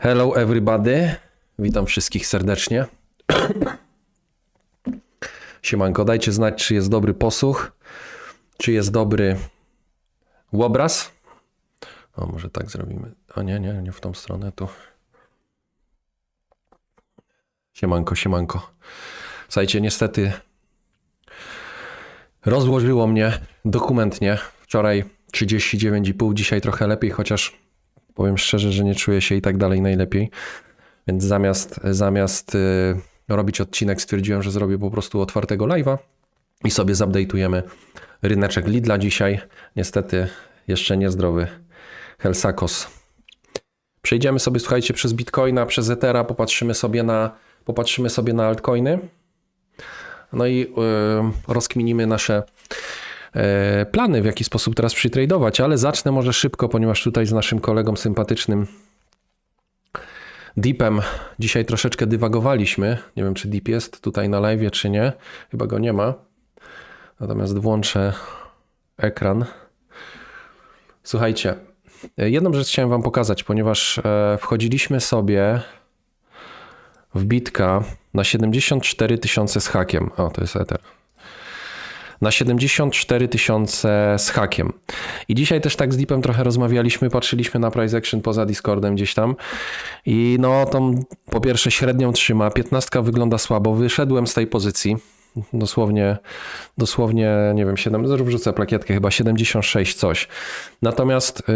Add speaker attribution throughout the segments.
Speaker 1: Hello everybody. Witam wszystkich serdecznie. Siemanko, dajcie znać, czy jest dobry posłuch, czy jest dobry obraz. O, może tak zrobimy. O nie, nie, nie w tą stronę, tu. Siemanko, siemanko. Słuchajcie, niestety rozłożyło mnie dokumentnie. Wczoraj 39,5, dzisiaj trochę lepiej, chociaż powiem szczerze, że nie czuję się i tak dalej najlepiej. Więc zamiast, zamiast y, robić odcinek, stwierdziłem, że zrobię po prostu otwartego live'a i sobie zupdate'ujemy ryneczek Lidla dzisiaj. Niestety jeszcze niezdrowy Helsakos. Przejdziemy sobie, słuchajcie, przez Bitcoina, przez Ethera, popatrzymy sobie na, popatrzymy sobie na altcoiny. No i y, rozkminimy nasze plany, w jaki sposób teraz przytradować, ale zacznę może szybko, ponieważ tutaj z naszym kolegą sympatycznym Deepem dzisiaj troszeczkę dywagowaliśmy. Nie wiem, czy Deep jest tutaj na live, czy nie. Chyba go nie ma. Natomiast włączę ekran. Słuchajcie, e, jedną rzecz chciałem Wam pokazać, ponieważ e, wchodziliśmy sobie w bitka na 74 tysiące z hakiem. O, to jest Ether na 74 tysiące z hakiem. I dzisiaj też tak z Deepem trochę rozmawialiśmy, patrzyliśmy na price action poza Discordem gdzieś tam i no tą po pierwsze średnią trzyma, 15 wygląda słabo, wyszedłem z tej pozycji, dosłownie, dosłownie, nie wiem, 7, wrzucę plakietkę, chyba 76 coś. Natomiast, yy,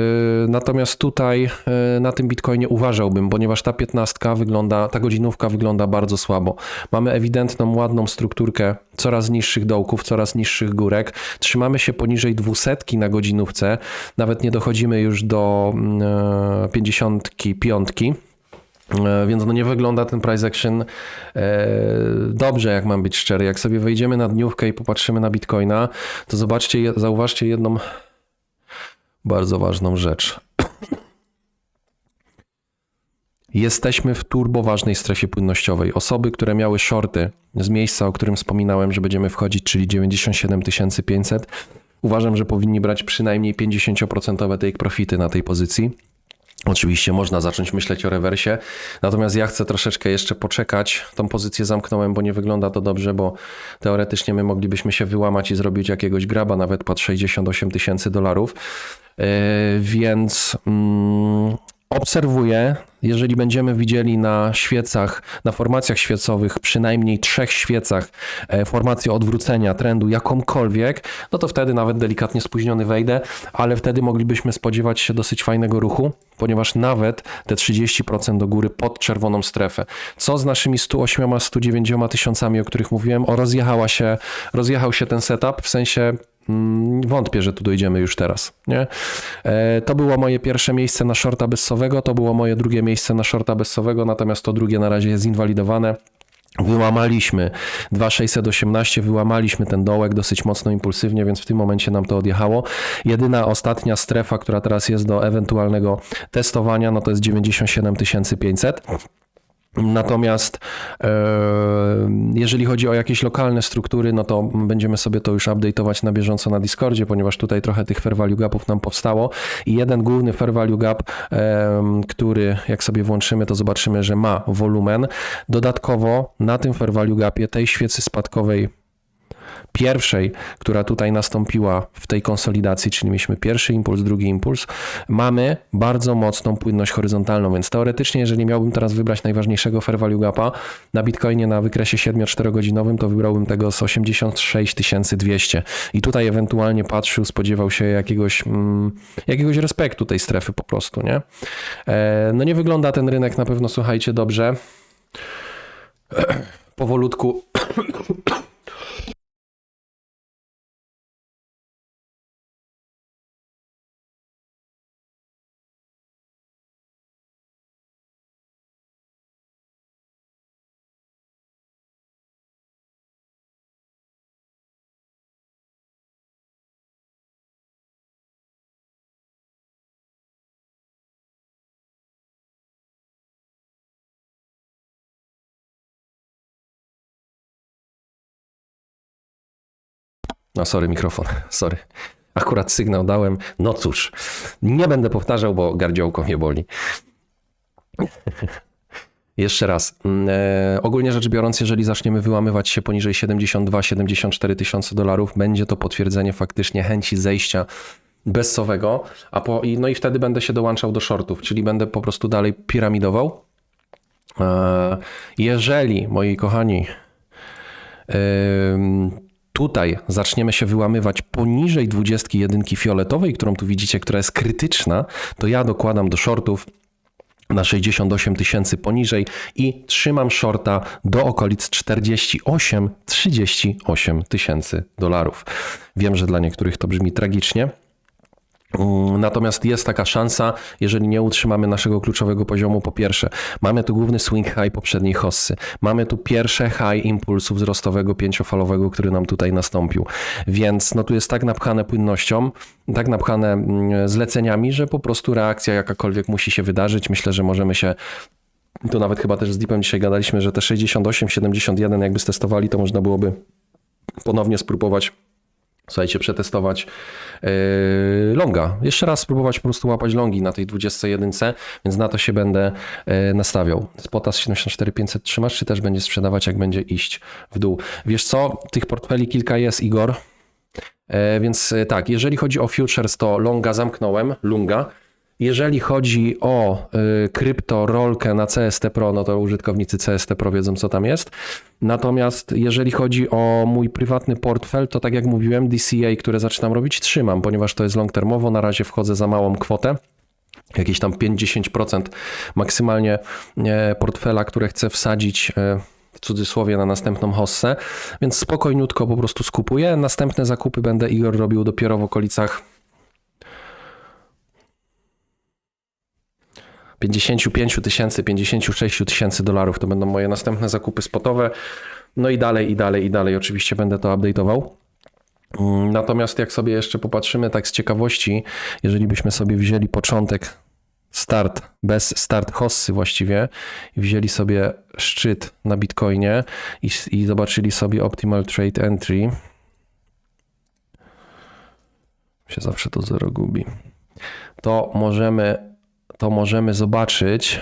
Speaker 1: natomiast tutaj yy, na tym Bitcoinie uważałbym, ponieważ ta 15 wygląda, ta godzinówka wygląda bardzo słabo. Mamy ewidentną, ładną strukturkę coraz niższych dołków, coraz niższych górek. Trzymamy się poniżej 200 na godzinówce, nawet nie dochodzimy już do yy, 55. E, Więc no nie wygląda ten price action e, dobrze, jak mam być szczery. Jak sobie wejdziemy na dniówkę i popatrzymy na Bitcoina, to zobaczcie, zauważcie jedną bardzo ważną rzecz. Jesteśmy w turbo ważnej strefie płynnościowej. Osoby, które miały shorty z miejsca, o którym wspominałem, że będziemy wchodzić, czyli 97 500, uważam, że powinni brać przynajmniej 50% take profity na tej pozycji. Oczywiście można zacząć myśleć o rewersie, natomiast ja chcę troszeczkę jeszcze poczekać. Tą pozycję zamknąłem, bo nie wygląda to dobrze, bo teoretycznie my moglibyśmy się wyłamać i zrobić jakiegoś graba nawet pod 68 tysięcy dolarów. Yy, Więc mm, obserwuję, jeżeli będziemy widzieli na świecach, na formacjach świecowych, przynajmniej trzech świecach, e, formację odwrócenia trendu jakąkolwiek, no to wtedy nawet delikatnie spóźniony wejdę, ale wtedy moglibyśmy spodziewać się dosyć fajnego ruchu, ponieważ nawet te 30% do góry pod czerwoną strefę. Co z naszymi 108, 109 tysiącami, o których mówiłem? O, rozjechała się, rozjechał się ten setup, w sensie Wątpię, że tu dojdziemy już teraz. Nie? E, To było moje pierwsze miejsce na shorta bezsowego, to było moje drugie miejsce na shorta bezsowego, natomiast to drugie na razie jest inwalidowane. Wyłamaliśmy 2618, wyłamaliśmy ten dołek dosyć mocno impulsywnie, więc w tym momencie nam to odjechało. Jedyna ostatnia strefa, która teraz jest do ewentualnego testowania, no to jest 97 500. Natomiast e, jeżeli chodzi o jakieś lokalne struktury, no to będziemy sobie to już update'ować na bieżąco na Discordzie, ponieważ tutaj trochę tych fair value gapów nam powstało i jeden główny fair value gap, który jak sobie włączymy, to zobaczymy, że ma wolumen. Dodatkowo na tym fair value gapie tej świecy spadkowej pierwszej, która tutaj nastąpiła w tej konsolidacji, czyli mieliśmy pierwszy impuls, drugi impuls, mamy bardzo mocną płynność horyzontalną, więc teoretycznie, jeżeli miałbym teraz wybrać najważniejszego fair value gapa na Bitcoinie na wykresie 7-4 godzinowym, to wybrałbym tego z 86 200 i tutaj ewentualnie patrzył, spodziewał się jakiegoś, mm, jakiegoś respektu tej strefy po prostu, nie? E, no nie wygląda ten rynek na pewno, słuchajcie, dobrze. Powolutku No sorry, mikrofon, sorry. Akurat sygnał dałem. No cóż, nie będę powtarzał, bo gardziołko mnie boli. Jeszcze raz. Mm, E, ogólnie rzecz biorąc, jeżeli zaczniemy wyłamywać się poniżej 72-74 tysiące dolarów, będzie to potwierdzenie faktycznie chęci zejścia bezsowego, a po, i, no i wtedy będę się dołączał do shortów, czyli będę po prostu dalej piramidował. E, jeżeli, moi kochani, Ym, Tutaj zaczniemy się wyłamywać poniżej 21 fioletowej, którą tu widzicie, która jest krytyczna, to ja dokładam do shortów na 68 tysięcy poniżej i trzymam shorta do okolic 48-38 tysięcy dolarów. Wiem, że dla niektórych to brzmi tragicznie. Mm, Natomiast jest taka szansa, jeżeli nie utrzymamy naszego kluczowego poziomu, po pierwsze, mamy tu główny swing high poprzedniej hossy, mamy tu pierwsze high impulsu wzrostowego pięciofalowego, który nam tutaj nastąpił, więc no tu jest tak napchane płynnością, tak napchane mm, zleceniami, że po prostu reakcja jakakolwiek musi się wydarzyć. Myślę, że możemy się to nawet chyba też z Deepem dzisiaj gadaliśmy, że te 68, 71 jakby stestowali, to można byłoby ponownie spróbować słuchajcie, przetestować yy, longa. Jeszcze raz spróbować po prostu łapać longi na tej 21, więc na to się będę yy, nastawiał. Spota z 74500 trzymasz, czy też będzie sprzedawać, jak będzie iść w dół? Wiesz co, tych portfeli kilka jest, Igor. Yy, więc tak, jeżeli chodzi o futures, to longa zamknąłem, lunga. Jeżeli chodzi o y, krypto rolkę na CST Pro, no to użytkownicy CST Pro wiedzą, co tam jest. Natomiast jeżeli chodzi o mój prywatny portfel, to tak jak mówiłem, DCA, które zaczynam robić, trzymam, ponieważ to jest long termowo. Na razie wchodzę za małą kwotę. Jakieś tam 5-10% maksymalnie e, portfela, które chcę wsadzić e, w cudzysłowie na następną hossę, więc spokojniutko po prostu skupuję. Następne zakupy będę Igor robił dopiero w okolicach 55 tysięcy, 56 tysięcy dolarów to będą moje następne zakupy spotowe. No i dalej, i dalej, i dalej. Oczywiście będę to update'ował. Mm, Natomiast jak sobie jeszcze popatrzymy tak z ciekawości, jeżeli byśmy sobie wzięli początek, start, bez start hossy właściwie wzięli sobie szczyt na Bitcoinie i, i zobaczyli sobie optimal trade entry, się zawsze to zero gubi, to możemy to możemy zobaczyć,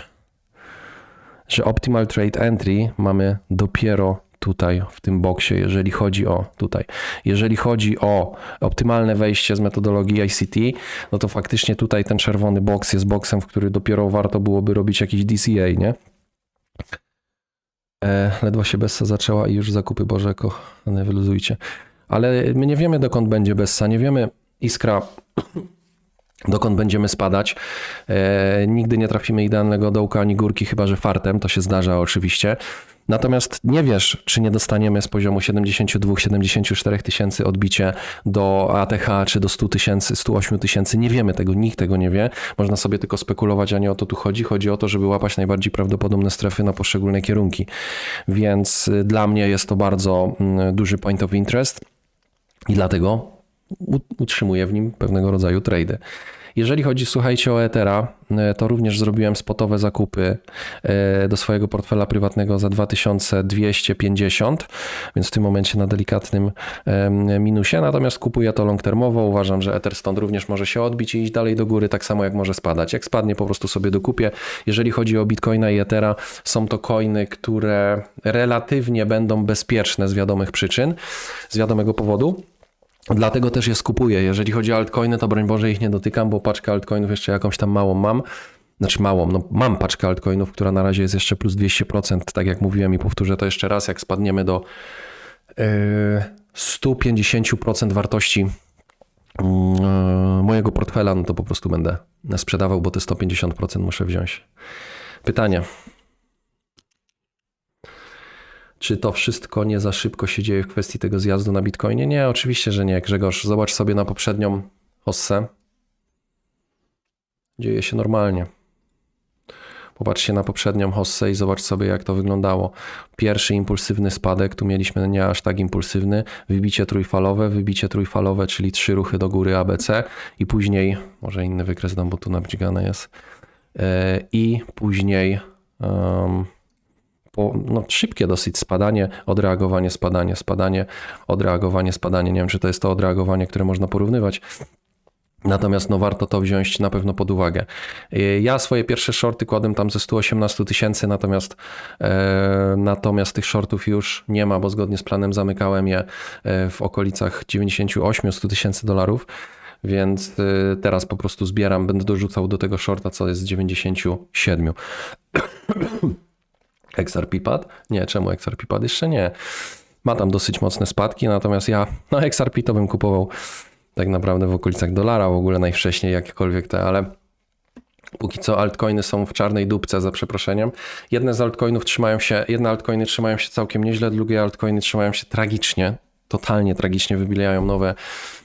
Speaker 1: że Optimal Trade Entry mamy dopiero tutaj w tym boksie, jeżeli chodzi o tutaj. Jeżeli chodzi o optymalne wejście z metodologii ICT, no to faktycznie tutaj ten czerwony boks jest boksem, w który dopiero warto byłoby robić jakiś DCA, nie? E, ledwo się Bessa zaczęła i już zakupy Boże, kochane, wyluzujcie. Ale my nie wiemy dokąd będzie Bessa, nie wiemy Iskra dokąd będziemy spadać. E, nigdy nie trafimy idealnego dołka ani górki, chyba że fartem, to się zdarza oczywiście. Natomiast nie wiesz, czy nie dostaniemy z poziomu 72-74 tysięcy odbicie do ATH, czy do 100 tysięcy, 108 tysięcy. Nie wiemy tego, nikt tego nie wie. Można sobie tylko spekulować, a nie o to tu chodzi. Chodzi o to, żeby łapać najbardziej prawdopodobne strefy na poszczególne kierunki. Więc y, dla mnie jest to bardzo mm, duży point of interest i dlatego u- utrzymuję w nim pewnego rodzaju trady. Jeżeli chodzi, słuchajcie, o Ethera, e, to również zrobiłem spotowe zakupy e, do swojego portfela prywatnego za 2250, więc w tym momencie na delikatnym minusie. Natomiast kupuję to long termowo. Uważam, że Ether stąd również może się odbić i iść dalej do góry, tak samo jak może spadać. Jak spadnie, po prostu sobie dokupię. Jeżeli chodzi o Bitcoina i Ethera, są to coiny, które relatywnie będą bezpieczne z wiadomych przyczyn, z wiadomego powodu. Dlatego też je skupuję. Jeżeli chodzi o altcoiny, to broń Boże ich nie dotykam, bo paczkę altcoinów jeszcze jakąś tam małą mam. Znaczy małą, no mam paczkę altcoinów, która na razie jest jeszcze plus 200%, tak jak mówiłem i powtórzę to jeszcze raz, jak spadniemy do yy, 150% wartości yy, mojego portfela, no to po prostu będę sprzedawał, bo te 150% muszę wziąć. Pytanie. Czy to wszystko nie za szybko się dzieje w kwestii tego zjazdu na Bitcoinie? Nie, oczywiście, że nie. Grzegorz, zobacz sobie na poprzednią hossę. Dzieje się normalnie. Popatrzcie na poprzednią hossę i zobacz sobie, jak to wyglądało. Pierwszy impulsywny spadek, tu mieliśmy nie aż tak impulsywny, wybicie trójfalowe, wybicie trójfalowe, czyli trzy ruchy do góry ABC i później, może inny wykres dam, bo tu nabdzigane jest, yy, i później... po, no, szybkie dosyć spadanie, odreagowanie, spadanie, spadanie, odreagowanie, spadanie. Nie wiem, czy to jest to odreagowanie, które można porównywać. Natomiast no warto to wziąć na pewno pod uwagę. Y, Ja swoje pierwsze shorty kładłem tam ze 118 tysięcy, natomiast, e, natomiast tych shortów już nie ma, bo zgodnie z planem zamykałem je e, w okolicach 98-100 tysięcy dolarów. Więc y, teraz po prostu zbieram, będę dorzucał do tego shorta, co jest z 97. XRP pad? Nie, czemu XRP pad? Jeszcze nie. Ma tam dosyć mocne spadki, natomiast ja no XRP to bym kupował tak naprawdę w okolicach dolara w ogóle najwcześniej jakiekolwiek te, ale póki co altcoiny są w czarnej dupce za przeproszeniem. Jedne z altcoinów trzymają się, jedne altcoiny trzymają się całkiem nieźle, drugie altcoiny trzymają się tragicznie, totalnie tragicznie wybijają nowe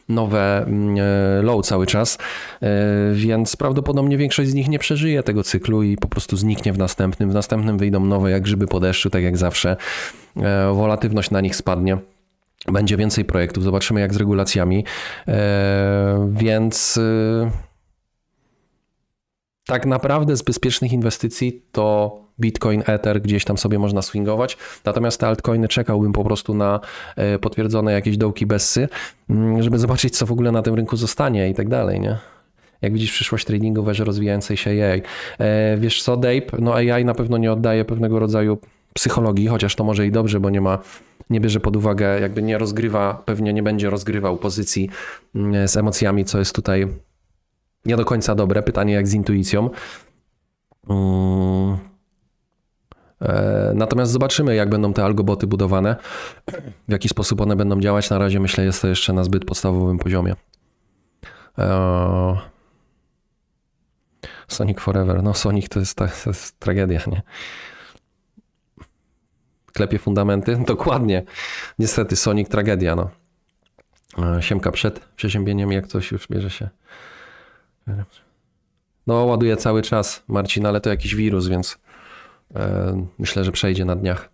Speaker 1: nowe mm, e, low cały czas, e, więc prawdopodobnie większość z nich nie przeżyje tego cyklu i po prostu zniknie w następnym. W następnym wyjdą nowe jak grzyby po deszczu, tak jak zawsze. E, Wolatywność na nich spadnie. Będzie więcej projektów, zobaczymy jak z regulacjami. Więc tak naprawdę z bezpiecznych inwestycji to Bitcoin, Ether gdzieś tam sobie można swingować. Natomiast te altcoiny czekałbym po prostu na e, potwierdzone jakieś dołki bessy, mm, żeby zobaczyć co w ogóle na tym rynku zostanie i tak dalej, nie? Jak widzisz przyszłość tradingu w erze rozwijającej się AI. E, Wiesz co, Dape, no AI na pewno nie oddaje pewnego rodzaju psychologii, chociaż to może i dobrze, bo nie ma, nie bierze pod uwagę, jakby nie rozgrywa, pewnie nie będzie rozgrywał pozycji mm, z emocjami, co jest tutaj nie do końca dobre. Pytanie jak z intuicją. Mm. E, Natomiast zobaczymy, jak będą te algoboty budowane, w jaki sposób one będą działać. Na razie myślę, jest to jeszcze na zbyt podstawowym poziomie. E, Sonic Forever. No, Sonic to jest, to jest tragedia, nie? Klepie fundamenty? Dokładnie. Niestety, Sonic tragedia, no. E, Siemka przed przeziębieniem, jak coś już bierze się. No, ładuje cały czas, Marcin, ale to jakiś wirus, więc myślę, że przejdzie na dniach.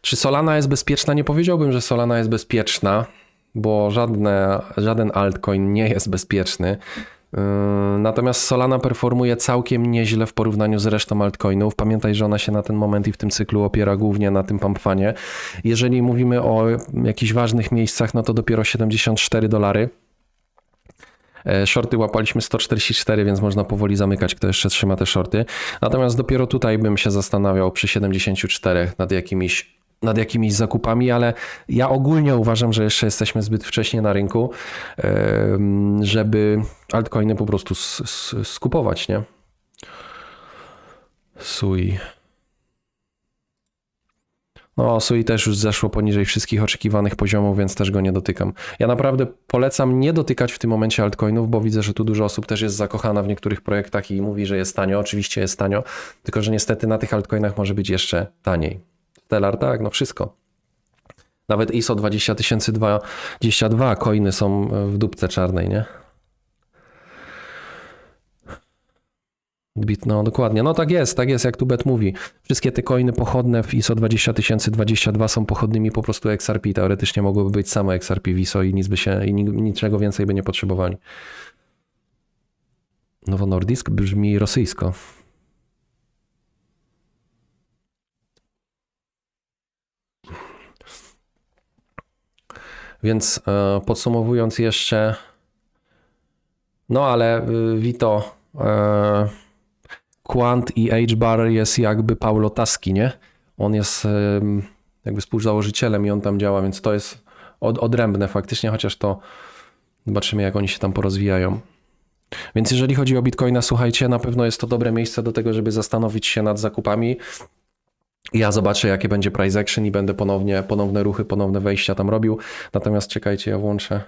Speaker 1: Czy Solana jest bezpieczna? Nie powiedziałbym, że Solana jest bezpieczna, bo żadne, żaden altcoin nie jest bezpieczny. Yy, Natomiast Solana performuje całkiem nieźle w porównaniu z resztą altcoinów. Pamiętaj, że ona się na ten moment i w tym cyklu opiera głównie na tym pumpfanie. Jeżeli mówimy o jakichś ważnych miejscach, no to dopiero 74 dolary. E, Shorty łapaliśmy 144, więc można powoli zamykać, kto jeszcze trzyma te shorty. Natomiast dopiero tutaj bym się zastanawiał przy 74 nad jakimiś, nad jakimiś zakupami, ale ja ogólnie uważam, że jeszcze jesteśmy zbyt wcześnie na rynku, żeby altcoiny po prostu skupować, nie? Sui. No, Sui też już zeszło poniżej wszystkich oczekiwanych poziomów, więc też go nie dotykam. Ja naprawdę polecam nie dotykać w tym momencie altcoinów, bo widzę, że tu dużo osób też jest zakochana w niektórych projektach i mówi, że jest tanio. Oczywiście jest tanio, tylko że niestety na tych altcoinach może być jeszcze taniej. Stellar, tak, no wszystko. Nawet ISO 20022 coiny są w dupce czarnej, nie? Bit, no dokładnie. No tak jest, tak jest, jak tu Bet mówi. Wszystkie te coiny pochodne w ISO 20022 są pochodnymi po prostu XRP. Teoretycznie mogłyby być same XRP w ISO i nic by się, i ni- niczego więcej by nie potrzebowali. Nowo Nordisk brzmi rosyjsko. Więc e, podsumowując jeszcze, no ale y, Vito, e, Quant i H-Bar jest jakby Paulo Taschi, nie? On jest jakby współzałożycielem i on tam działa, więc to jest od, odrębne faktycznie, chociaż to zobaczymy jak oni się tam porozwijają. Więc jeżeli chodzi o Bitcoina, słuchajcie, na pewno jest to dobre miejsce do tego, żeby zastanowić się nad zakupami. Ja zobaczę, jakie będzie price action i będę ponownie, ponowne ruchy, ponowne wejścia tam robił. Natomiast czekajcie, ja włączę.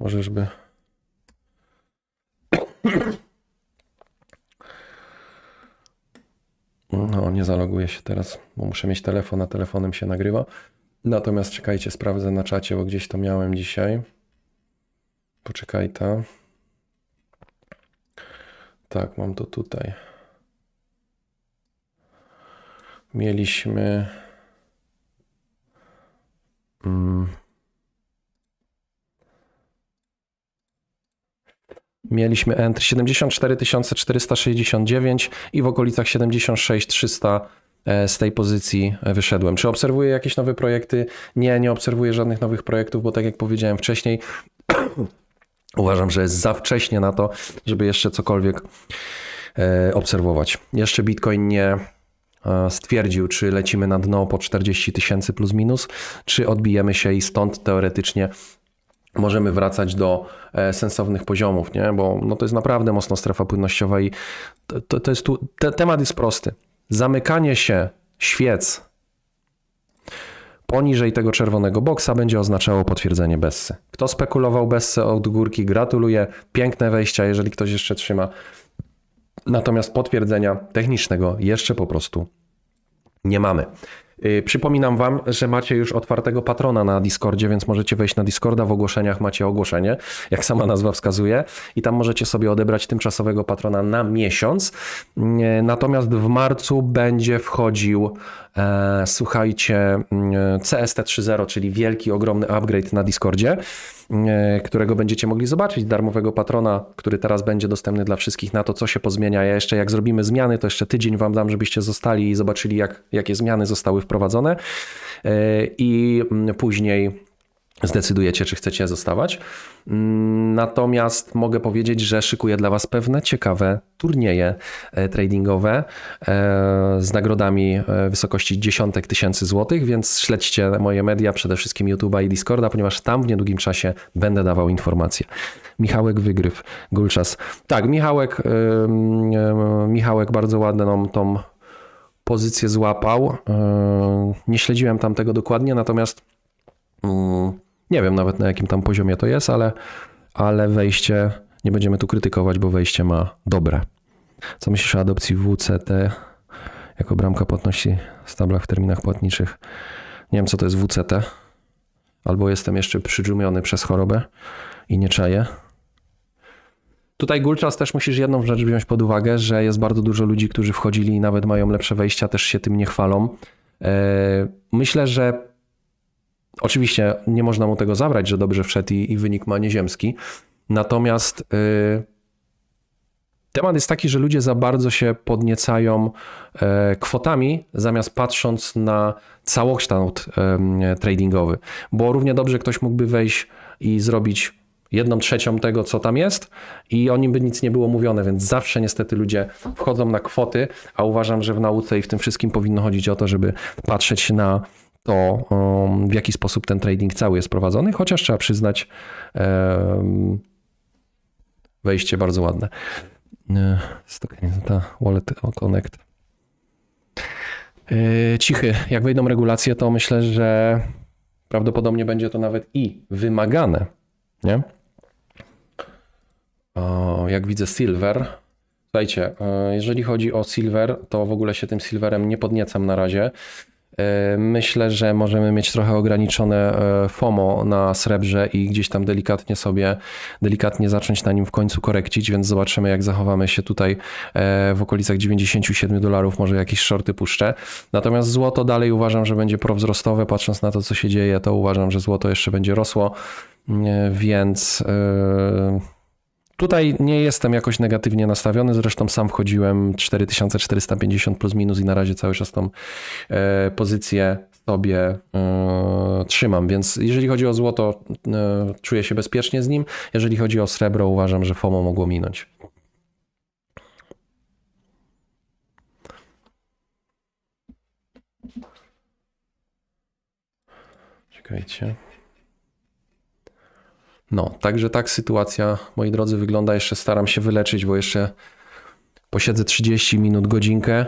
Speaker 1: Może żeby. No, nie zaloguję się teraz, bo muszę mieć telefon, a telefonem się nagrywa. Natomiast czekajcie, sprawdzę na czacie, bo gdzieś to miałem dzisiaj. Poczekaj ta. Tak, mam to tutaj. Mieliśmy. Mieliśmy entry 74 469 i w okolicach 76 300 e, z tej pozycji e, wyszedłem. Czy obserwuję jakieś nowe projekty? Nie, nie obserwuję żadnych nowych projektów, bo tak jak powiedziałem wcześniej, Uważam, że jest za wcześnie na to, żeby jeszcze cokolwiek e, obserwować. Jeszcze Bitcoin nie stwierdził, czy lecimy na dno po 40 tysięcy plus minus, czy odbijemy się i stąd teoretycznie możemy wracać do e, sensownych poziomów, nie? bo no to jest naprawdę mocno strefa płynnościowa i to, to, jest tu, te, temat jest prosty. Zamykanie się świec poniżej tego czerwonego boksa będzie oznaczało potwierdzenie Bessy. Kto spekulował Bessę od górki, gratuluję. Piękne wejścia, jeżeli ktoś jeszcze trzyma. Natomiast potwierdzenia technicznego jeszcze po prostu nie mamy. Yy, Przypominam Wam, że macie już otwartego patrona na Discordzie, więc możecie wejść na Discorda. W ogłoszeniach macie ogłoszenie, jak sama nazwa wskazuje, i tam możecie sobie odebrać tymczasowego patrona na miesiąc. Yy, Natomiast w marcu będzie wchodził, słuchajcie, yy, CST 3.0, czyli wielki, ogromny upgrade na Discordzie, yy, którego będziecie mogli zobaczyć. Darmowego patrona, który teraz będzie dostępny dla wszystkich na to, co się pozmienia. Ja jeszcze, jak zrobimy zmiany, to jeszcze tydzień Wam dam, żebyście zostali i zobaczyli, jak, jakie zmiany zostały wprowadzone. I mm, później zdecydujecie, czy chcecie zostawać. Mm, Natomiast mogę powiedzieć, że szykuję dla Was pewne ciekawe turnieje e, tradingowe e, z nagrodami e, w wysokości dziesiątek tysięcy złotych, więc śledźcie moje media, przede wszystkim YouTube'a i Discorda, ponieważ tam w niedługim czasie będę dawał informacje. Michałek Wygryw, Gulczas. Tak, Michałek, Michałek bardzo ładną tą pozycję złapał. Nie śledziłem tam tego dokładnie, natomiast mm, nie wiem nawet na jakim tam poziomie to jest, ale, ale wejście, nie będziemy tu krytykować, bo wejście ma dobre. Co myślisz o adopcji WCT jako bramka płatności w stablach w terminach płatniczych? Nie wiem, co to jest WCT. Albo jestem jeszcze przydżumiony przez chorobę i nie czaję. Tutaj Gulczas też musisz jedną rzecz wziąć pod uwagę, że jest bardzo dużo ludzi, którzy wchodzili i nawet mają lepsze wejścia, też się tym nie chwalą. E, Myślę, że Oczywiście nie można mu tego zabrać, że dobrze wszedł i, i wynik ma nieziemski. Natomiast y, temat jest taki, że ludzie za bardzo się podniecają e, kwotami, zamiast patrząc na całokształt em, tradingowy. Bo równie dobrze ktoś mógłby wejść i zrobić jedną trzecią tego, co tam jest, i o nim by nic nie było mówione, więc zawsze niestety ludzie wchodzą na kwoty, a uważam, że w nauce i w tym wszystkim powinno chodzić o to, żeby patrzeć na to, um, w jaki sposób ten trading cały jest prowadzony, chociaż trzeba przyznać, wejście bardzo ładne. E, ta Wallet Connect. E, Cichy, jak wejdą regulacje, to myślę, że prawdopodobnie będzie to nawet i wymagane, nie? Jak widzę Silver, słuchajcie, e, jeżeli chodzi o Silver, to w ogóle się tym Silverem nie podniecam na razie. Myślę, że możemy mieć trochę ograniczone e, FOMO na srebrze i gdzieś tam delikatnie sobie, delikatnie zacząć na nim w końcu korekcić, więc zobaczymy jak zachowamy się tutaj e, w okolicach 97 dolarów, może jakieś shorty puszczę. Natomiast złoto dalej uważam, że będzie prowzrostowe, patrząc na to co się dzieje, to uważam, że złoto jeszcze będzie rosło, e, więc... e, Tutaj nie jestem jakoś negatywnie nastawiony, zresztą sam wchodziłem 4450 plus minus i na razie cały czas tą e, pozycję sobie e, trzymam, więc jeżeli chodzi o złoto, e, czuję się bezpiecznie z nim, jeżeli chodzi o srebro, uważam, że FOMO mogło minąć. Czekajcie. No, także tak sytuacja, moi drodzy, wygląda. Jeszcze staram się wyleczyć, bo jeszcze posiedzę 30 minut, godzinkę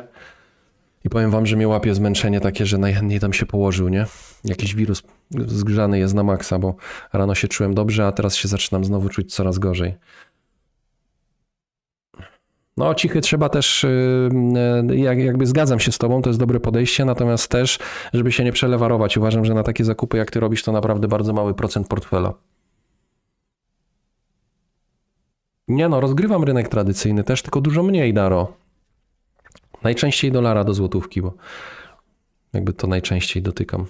Speaker 1: i powiem wam, że mnie łapie zmęczenie takie, że najchętniej tam się położył, nie? Jakiś wirus zgrzany jest na maksa, bo rano się czułem dobrze, a teraz się zaczynam znowu czuć coraz gorzej. No, cichy trzeba też, yy, jak, jakby zgadzam się z tobą, to jest dobre podejście, natomiast też, żeby się nie przelewarować. Uważam, że na takie zakupy, jak ty robisz, to naprawdę bardzo mały procent portfela. Nie no, rozgrywam rynek tradycyjny też, tylko dużo mniej, Daro. Najczęściej dolara do złotówki, bo jakby to najczęściej dotykam.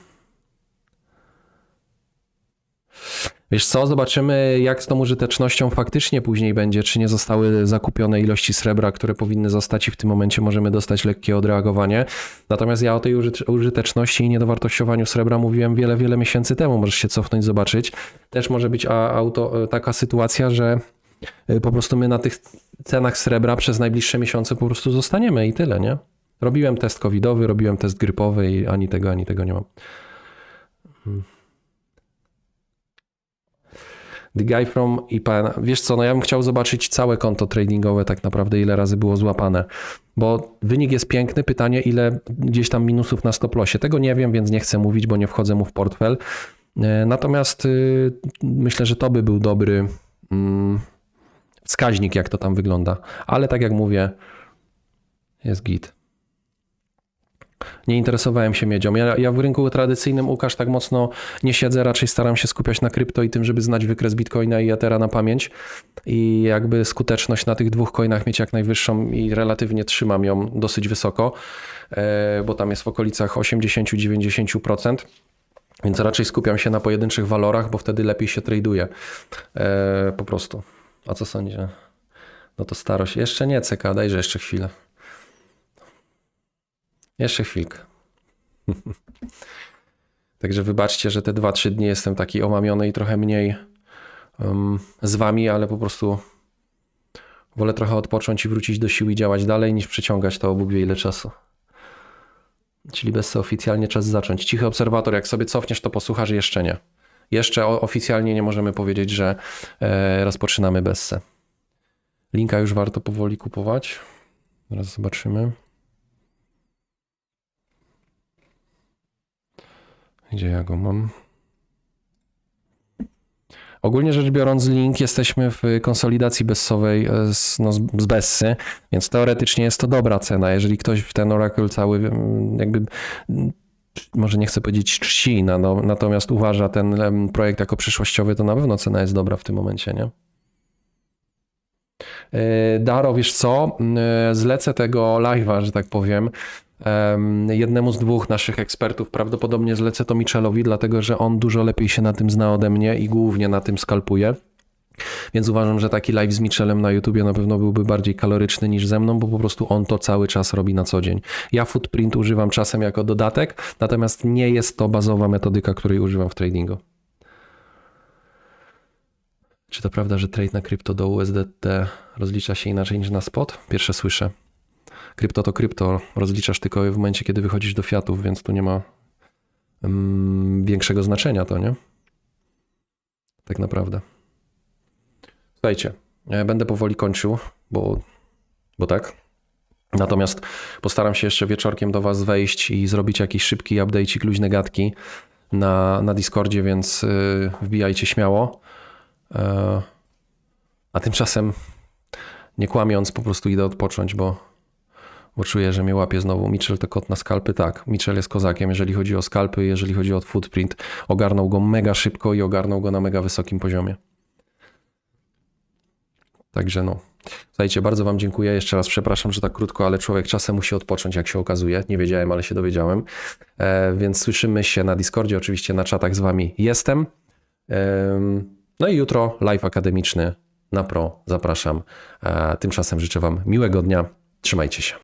Speaker 1: Wiesz co, zobaczymy jak z tą użytecznością faktycznie później będzie, czy nie zostały zakupione ilości srebra, które powinny zostać i w tym momencie możemy dostać lekkie odreagowanie. Natomiast ja o tej użyt- użyteczności i niedowartościowaniu srebra mówiłem wiele, wiele miesięcy temu, możesz się cofnąć, zobaczyć. Też może być auto, taka sytuacja, że po prostu my na tych cenach srebra przez najbliższe miesiące po prostu zostaniemy i tyle, nie? Robiłem test covidowy, robiłem test grypowy i ani tego, ani tego nie mam. The guy from IPN. Wiesz co, no ja bym chciał zobaczyć całe konto tradingowe tak naprawdę, ile razy było złapane. Bo wynik jest piękny, pytanie ile gdzieś tam minusów na stop lossie. Tego nie wiem, więc nie chcę mówić, bo nie wchodzę mu w portfel. E, Natomiast y, myślę, że to by był dobry mm, wskaźnik, jak to tam wygląda. Ale tak jak mówię, jest git. Nie interesowałem się miedzią. Ja, ja w rynku tradycyjnym, Łukasz, tak mocno nie siedzę, raczej staram się skupiać na krypto i tym, żeby znać wykres Bitcoina i Ethera na pamięć i jakby skuteczność na tych dwóch coinach mieć jak najwyższą i relatywnie trzymam ją dosyć wysoko, e, bo tam jest w okolicach 80-90%. Więc raczej skupiam się na pojedynczych walorach, bo wtedy lepiej się traduje. E, po prostu. A co sądzicie? No to starość. Jeszcze nie, CK, dajże jeszcze chwilę. Jeszcze chwilkę. Także wybaczcie, że te 2-3 dni jestem taki omamiony i trochę mniej um, z wami, ale po prostu wolę trochę odpocząć i wrócić do sił i działać dalej, niż przeciągać to o Bóg wie ile czasu. Czyli bez oficjalnie czas zacząć. Cichy obserwator, jak sobie cofniesz, to posłuchasz jeszcze nie. Jeszcze oficjalnie nie możemy powiedzieć, że e, rozpoczynamy bezse. Linka już warto powoli kupować. Zaraz zobaczymy. Gdzie ja go mam? Ogólnie rzecz biorąc, link jesteśmy w konsolidacji bezsowej e, z, no, z Bessy, więc teoretycznie jest to dobra cena. Jeżeli ktoś w ten Oracle cały jakby może nie chcę powiedzieć czci, no, natomiast uważa ten projekt jako przyszłościowy, to na pewno cena jest dobra w tym momencie, nie? E, Daro, wiesz co? E, Zlecę tego live'a, że tak powiem, em, jednemu z dwóch naszych ekspertów. Prawdopodobnie zlecę to Michelowi, dlatego że on dużo lepiej się na tym zna ode mnie i głównie na tym skalpuje. Więc uważam, że taki live z Michelem na YouTubie na pewno byłby bardziej kaloryczny niż ze mną, bo po prostu on to cały czas robi na co dzień. Ja Footprint używam czasem jako dodatek, natomiast nie jest to bazowa metodyka, której używam w tradingu. Czy to prawda, że trade na krypto do USDT rozlicza się inaczej niż na spot? Pierwsze słyszę. Krypto to krypto, rozliczasz tylko w momencie, kiedy wychodzisz do fiatów, więc tu nie ma mm, większego znaczenia to, nie? Tak naprawdę. Słuchajcie, e, będę powoli kończył, bo, bo tak. Natomiast postaram się jeszcze wieczorkiem do Was wejść i zrobić jakiś szybki update, luźne gadki na, na Discordzie, więc yy, wbijajcie śmiało. E, A tymczasem, nie kłamiąc, po prostu idę odpocząć, bo, bo czuję, że mnie łapie znowu. Mitchell to kot na skalpy, tak. Mitchell jest kozakiem, jeżeli chodzi o skalpy, jeżeli chodzi o footprint. Ogarnął go mega szybko i ogarnął go na mega wysokim poziomie. Także no. Słuchajcie, bardzo Wam dziękuję. Jeszcze raz przepraszam, że tak krótko, ale człowiek czasem musi odpocząć, jak się okazuje. Nie wiedziałem, ale się dowiedziałem. E, więc słyszymy się na Discordzie, oczywiście na czatach z Wami jestem. Em, No i jutro live akademiczny na pro. Zapraszam. E, Tymczasem życzę Wam miłego dnia. Trzymajcie się.